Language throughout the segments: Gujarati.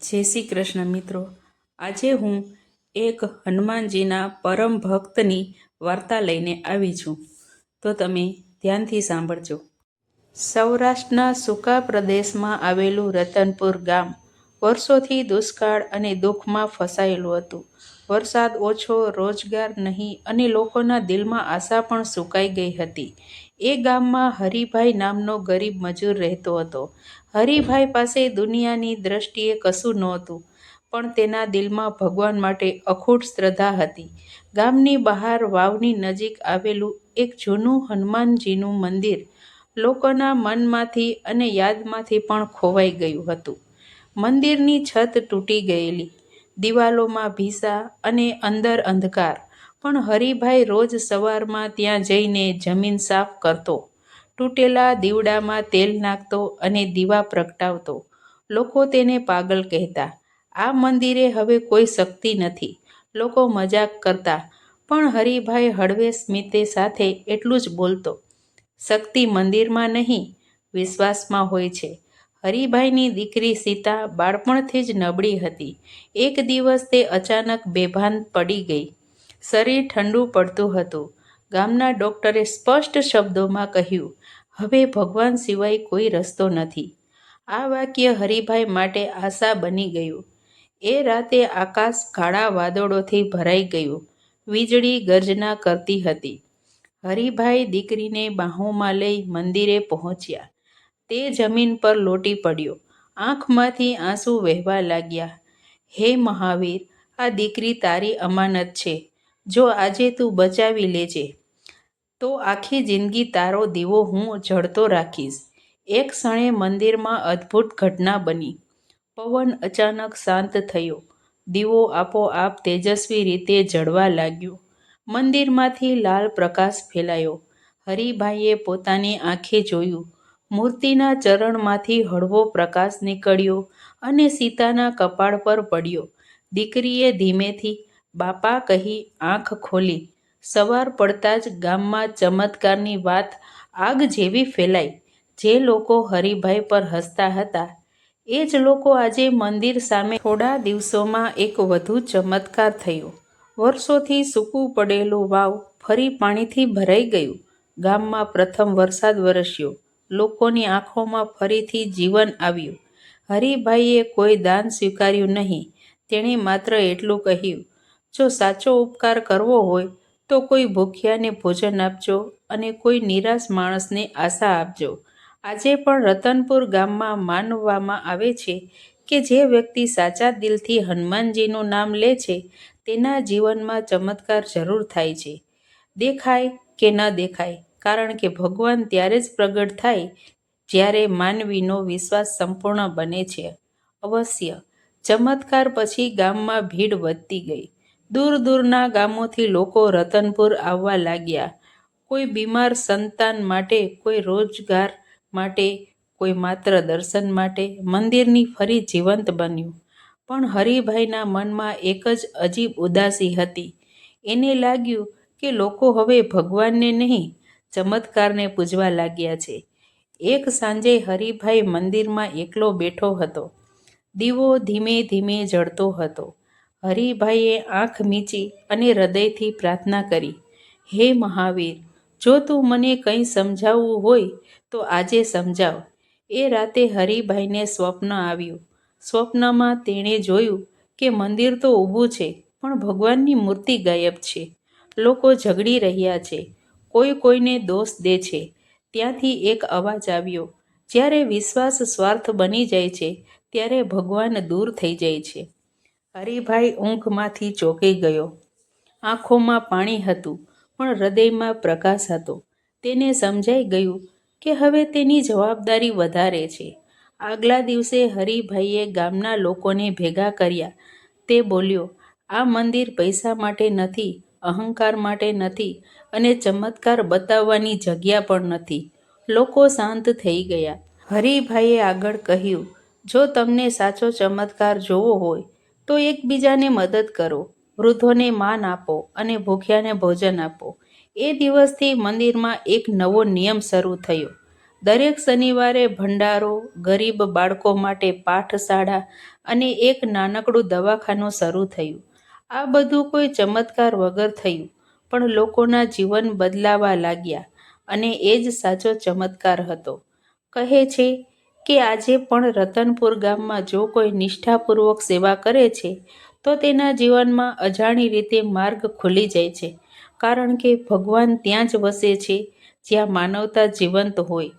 જય શ્રી કૃષ્ણ મિત્રો. આજે હું એક હનુમાનજીના પરમ ભક્તની વાર્તા લઈને આવી છું. તો તમે ધ્યાનથી સાંભળજો. સૌરાષ્ટ્રના સૂકા પ્રદેશમાં આવેલું રતનપુર ગામ વર્ષોથી દુષ્કાળ અને દુઃખમાં ફસાયેલું હતું. વરસાદ ઓછો, રોજગાર નહીં અને લોકોના દિલમાં આશા પણ સુકાઈ ગઈ હતી. એ ગામમાં હરિભાઈ નામનો ગરીબ મજૂર રહેતો હતો. હરિભાઈ પાસે દુનિયાની દ્રષ્ટિએ કશું નહોતું, પણ તેના દિલમાં ભગવાન માટે અખૂટ શ્રદ્ધા હતી. ગામની બહાર વાવની નજીક આવેલું એક જૂનું હનુમાનજીનું મંદિર લોકોના મનમાંથી અને યાદમાંથી પણ ખોવાઈ ગયું હતું. મંદિરની છત તૂટી ગયેલી, દિવાલોમાં ભીસા અને અંદર અંધકાર. પણ હરિભાઈ રોજ સવારમાં ત્યાં જઈને જમીન સાફ કરતો, તૂટેલા દીવડામાં તેલ નાખતો અને દીવા પ્રગટાવતો. લોકો તેને પાગલ કહેતા, આ મંદિરે હવે કોઈ શક્તિ નથી. લોકો મજાક કરતા, પણ હરિભાઈ હળવે સ્મિતે સાથે એટલું જ બોલતો, શક્તિ મંદિરમાં નહીં, વિશ્વાસમાં હોય છે. હરિભાઈની દીકરી સીતા બાળપણથી જ નબળી હતી. એક દિવસ તે અચાનક બેભાન પડી ગઈ. શરીર ઠંડુ પડતું હતું. ગામના ડોક્ટરે સ્પષ્ટ શબ્દોમાં કહ્યું, હવે ભગવાન સિવાય કોઈ રસ્તો નથી. આ વાક્ય હરિભાઈ માટે આશા બની ગયું. એ રાતે આકાશ કાળા વાદળોથી ભરાઈ ગયું. વીજળી ગર્જના કરતી હતી. હરિભાઈ દીકરીને બાહોમાં લઈ મંદિરે પહોંચ્યા. તે જમીન પર લોટી પડ્યો. આંખમાંથી આંસુ વહેવા લાગ્યા. હે મહાવીર, આ દીકરી તારી અમાનત છે. જો આજે તું બચાવી લેજે, તો આખી જિંદગી તારો દીવો હું જળતો રાખીશ. એક ક્ષણે મંદિરમાં અદ્ભુત ઘટના બની. પવન અચાનક શાંત થયો. દીવો આપોઆપ તેજસ્વી રીતે જળવા લાગ્યો. મંદિરમાંથી લાલ પ્રકાશ ફેલાયો. હરિભાઈએ પોતાની આંખે જોયું. મૂર્તિના ચરણમાંથી હળવો પ્રકાશ નીકળ્યો અને સીતાના કપાળ પર પડ્યો. દીકરીએ ધીમેથી બાપા કહી આંખ ખોલી. સવાર પડતા જ ગામમાં ચમત્કારની વાત આગ જેવી ફેલાઈ. જે લોકો હરિભાઈ પર હસતા હતા. એ જ લોકો આજે મંદિર સામે થોડા દિવસોમાં એક વધુ ચમત્કાર થયો. વર્ષોથી સૂકું પડેલું વાવ ફરી પાણીથી ભરાઈ ગયું. ગામમાં પ્રથમ વરસાદ વરસ્યો. લોકોની આંખોમાં ફરીથી જીવન આવ્યું. હરિભાઈએ કોઈ દાન સ્વીકાર્યું નહીં. તેણે માત્ર એટલું કહ્યું જો સાચો ઉપકાર કરવો હોય, તો કોઈ ભૂખ્યાને ભોજન આપજો અને કોઈ નિરાશ માણસને આશા આપજો. આજે પણ રતનપુર ગામમાં માનવામાં આવે છે કે જે વ્યક્તિ સાચા દિલથી હનુમાનજીનું નામ લે છે, તેના જીવનમાં ચમત્કાર જરૂર થાય છે. દેખાય કે ન દેખાય, કારણ કે ભગવાન ત્યારે જ પ્રગટ થાય જ્યારે માનવીનો વિશ્વાસ સંપૂર્ણ બને છે. અવશ્ય, ચમત્કાર પછી ગામમાં ભીડ વધતી ગઈ. દૂર દૂરના ગામોથી લોકો રતનપુર આવવા લાગ્યા. કોઈ બીમાર સંતાન માટે, કોઈ રોજગાર માટે, કોઈ માત્ર દર્શન માટે મંદિરની ફરી જીવંત બન્યું. પણ હરિભાઈના મનમાં એક જ અજીબ ઉદાસી હતી. એને લાગ્યું કે લોકો હવે ભગવાનને નહીં, ચમત્કારને પૂજવા લાગ્યા છે. એક સાંજે હરિભાઈ મંદિરમાં એકલો બેઠો હતો. દીવો ધીમે ધીમે જળતો હતો. હરિભાઈએ આંખ મીચી અને હૃદયથી પ્રાર્થના કરી, હે મહાવીર, જો તું મને કંઈ સમજાવવું હોય, તો આજે સમજાવ. એ રાતે હરિભાઈને સ્વપ્ન આવ્યું. સ્વપ્નમાં તેણે જોયું કે મંદિર તો ઊભું છે, પણ ભગવાનની મૂર્તિ ગાયબ છે. લોકો ઝઘડી રહ્યા છે. કોઈ કોઈને દોષ દે છે. ત્યાંથી એક અવાજ આવ્યો. જ્યારે વિશ્વાસ સ્વાર્થ બની જાય છે, ત્યારે ભગવાન દૂર થઈ જાય છે. હરિભાઈ ઊંઘમાંથી ચોંકી ગયો. આંખોમાં પાણી હતું, પણ હૃદયમાં પ્રકાશ હતો. તેને સમજાઈ ગયું કે હવે તેની જવાબદારી વધારે છે. આગલા દિવસે હરિભાઈએ ગામના લોકોને ભેગા કર્યા. તે બોલ્યો, આ મંદિર પૈસા માટે નથી, અહંકાર માટે નથી અને ચમત્કાર બતાવવાની જગ્યા પણ નથી. લોકો શાંત થઈ ગયા. હરિભાઈએ આગળ કહ્યું, જો તમને સાચો ચમત્કાર જોવો હોય તો એકબીજાને મદદ કરો. વૃદ્ધોને માન આપો અને ભૂખ્યાને ભોજન આપો. એ દિવસથી મંદિરમાં એક નવો નિયમ શરૂ થયો. દરેક શનિવારે ભંડારો, ગરીબ બાળકો માટે પાઠશાળા અને એક નાનકડું દવાખાનું શરૂ થયું. આ બધું કોઈ ચમત્કાર વગર થયું, પણ લોકોના જીવન બદલાવા લાગ્યા અને એ જ સાચો ચમત્કાર હતો. કહે છે કે આજે પણ રતનપુર ગામમાં જો કોઈ નિષ્ઠાપૂર્વક સેવા કરે છે, તો તેના જીવનમાં અજાણી રીતે માર્ગ ખુલી જાય છે. કારણ કે ભગવાન ત્યાં જ વસે છે, જ્યાં માનવતા જીવંત હોય.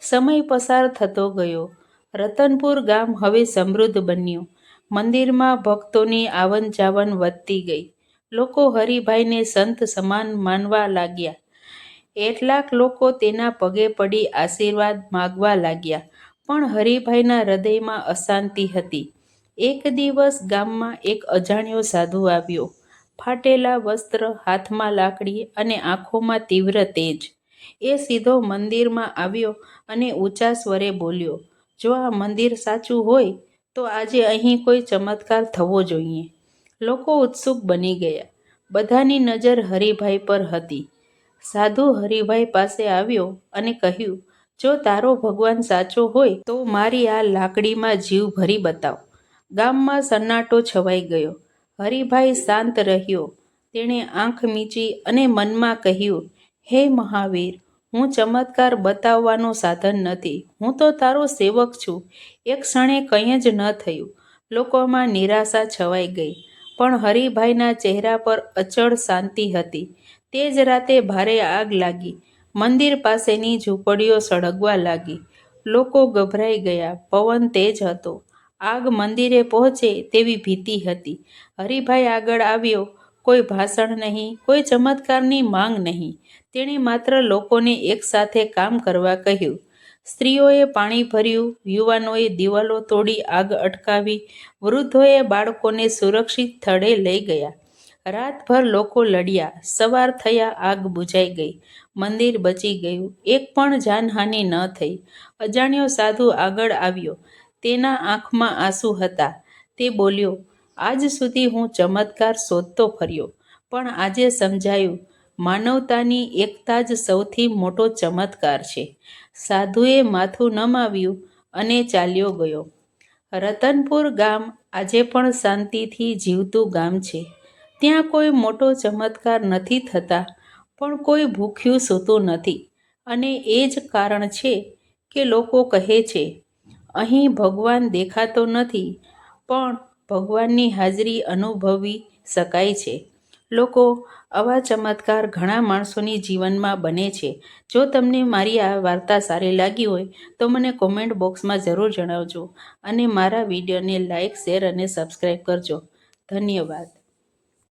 સમય પસાર થતો ગયો. રતનપુર ગામ હવે સમૃદ્ધ બન્યું. મંદિરમાં ભક્તોની આવન જાવન વધતી ગઈ. લોકો હરિભાઈને સંત સમાન માનવા લાગ્યા. એટલાક લોકો તેના પગે પડી આશીર્વાદ માગવા લાગ્યા. પણ હરિભાઈના હૃદયમાં અશાંતિ હતી. એક દિવસ ગામમાં એક અજાણ્યો સાધુ આવ્યો. ફાટેલા વસ્ત્ર, હાથમાં લાકડી અને આંખોમાં તીવ્ર તેજ. એ સીધો મંદિરમાં આવ્યો અને ઊંચા સ્વરે બોલ્યો, જો આ મંદિર સાચું હોય, તો આજે અહીં કોઈ ચમત્કાર થવો જોઈએ. લોકો ઉત્સુક બની ગયા. બધાની નજર હરિભાઈ પર હતી. સાધુ હરિભાઈ પાસે આવ્યો અને કહ્યું જો તારો ભગવાન સાચો હોય, તો મારી આ લાકડીમાં જીવ ભરી બતાવ. ગામમાં સન્નાટો છવાઈ ગયો. હરિભાઈ શાંત રહ્યો. તેણે આંખ મીચી અને મનમાં કહ્યું, હે મહાવીર, હું ચમત્કાર બતાવવાનો સાધન નથી. હું તો તારો સેવક છું. એક ક્ષણે કંઈ જ ન થયું. લોકોમાં નિરાશા છવાઈ ગઈ. પણ હરિભાઈના ચહેરા પર અચળ શાંતિ હતી. તે જ રાતે ભારે આગ લાગી. મંદિર પાસેની ઝૂંપડીઓ સળગવા લાગી. લોકો ગભરાઈ ગયા. પવન તેજ હતો. આગ મંદિરે પહોંચે તેવી ભીતિ હતી. હરિભાઈ આગળ આવ્યો. કોઈ ભાષણ નહીં, કોઈ ચમત્કારની માંગ નહીં. તેણે માત્ર લોકોને એકસાથે કામ કરવા કહ્યું. સ્ત્રીઓએ પાણી ભર્યું, યુવાનોએ દિવાલો તોડી આગ અટકાવી, વૃદ્ધોએ બાળકોને સુરક્ષિત સ્થળે લઈ ગયા. રાતભર લોકો લડ્યા, સવાર થયા આગ બુઝાઈ ગઈ, મંદિર બચી ગયું, એક પણ જાનહાનિ ન થઈ. અજાણ્યો સાધુ આગળ આવ્યો. તેના આંખમાં આંસુ હતા. તે બોલ્યો, આજ સુધી હું ચમત્કાર શોધતો ફર્યો, પણ આજે સમજાયું, માનવતાની એકતા જ સૌથી મોટો ચમત્કાર છે. સાધુએ માથું નમાવ્યું અને ચાલ્યો ગયો. રતનપુર ગામ આજે પણ શાંતિથી જીવતું ગામ છે. ત્યાં કોઈ મોટો ચમત્કાર નથી થતા, પણ કોઈ ભૂખ્યું સૂતું નથી. અને એ જ કારણ છે કે લોકો કહે છે, અહીં ભગવાન દેખાતો નથી, પણ ભગવાનની હાજરી અનુભવી શકાય છે. લોકો આવા ચમત્કાર ઘણા માણસોની જીવનમાં બને છે. જો તમને મારી આ વાર્તા સારી લાગી હોય, તો મને કોમેન્ટ બોક્સમાં જરૂર જણાવજો અને મારા વિડીયોને લાઇક શેર અને સબસ્ક્રાઈબ કરજો. ધન્યવાદ.